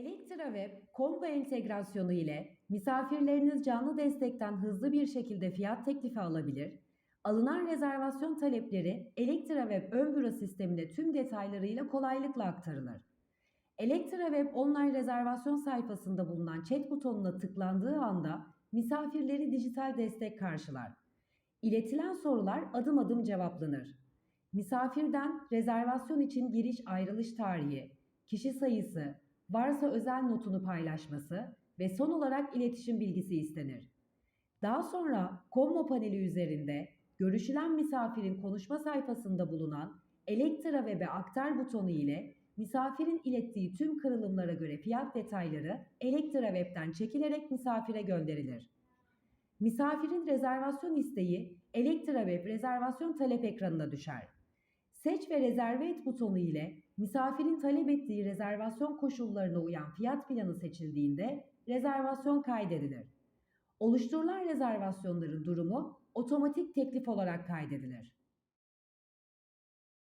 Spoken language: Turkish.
Elektra Web combo entegrasyonu ile misafirleriniz canlı destekten hızlı bir şekilde fiyat teklifi alabilir. Alınan rezervasyon talepleri Elektra Web ön büro sistemine tüm detaylarıyla kolaylıkla aktarılır. Elektra Web online rezervasyon sayfasında bulunan chat butonuna tıklandığı anda misafirleri dijital destek karşılar. İletilen sorular adım adım cevaplanır. Misafirden rezervasyon için giriş ayrılış tarihi, kişi sayısı, varsa özel notunu paylaşması ve son olarak iletişim bilgisi istenir. Daha sonra Kommo paneli üzerinde görüşülen misafirin konuşma sayfasında bulunan Elektra Web'e aktar butonu ile misafirin ilettiği tüm kırılımlara göre fiyat detayları Elektra Web'den çekilerek misafire gönderilir. Misafirin rezervasyon isteği Elektra Web rezervasyon talep ekranına düşer. Seç ve rezerve et butonu ile misafirin talep ettiği rezervasyon koşullarına uyan fiyat planı seçildiğinde rezervasyon kaydedilir. Oluşturulan rezervasyonların durumu otomatik teklif olarak kaydedilir.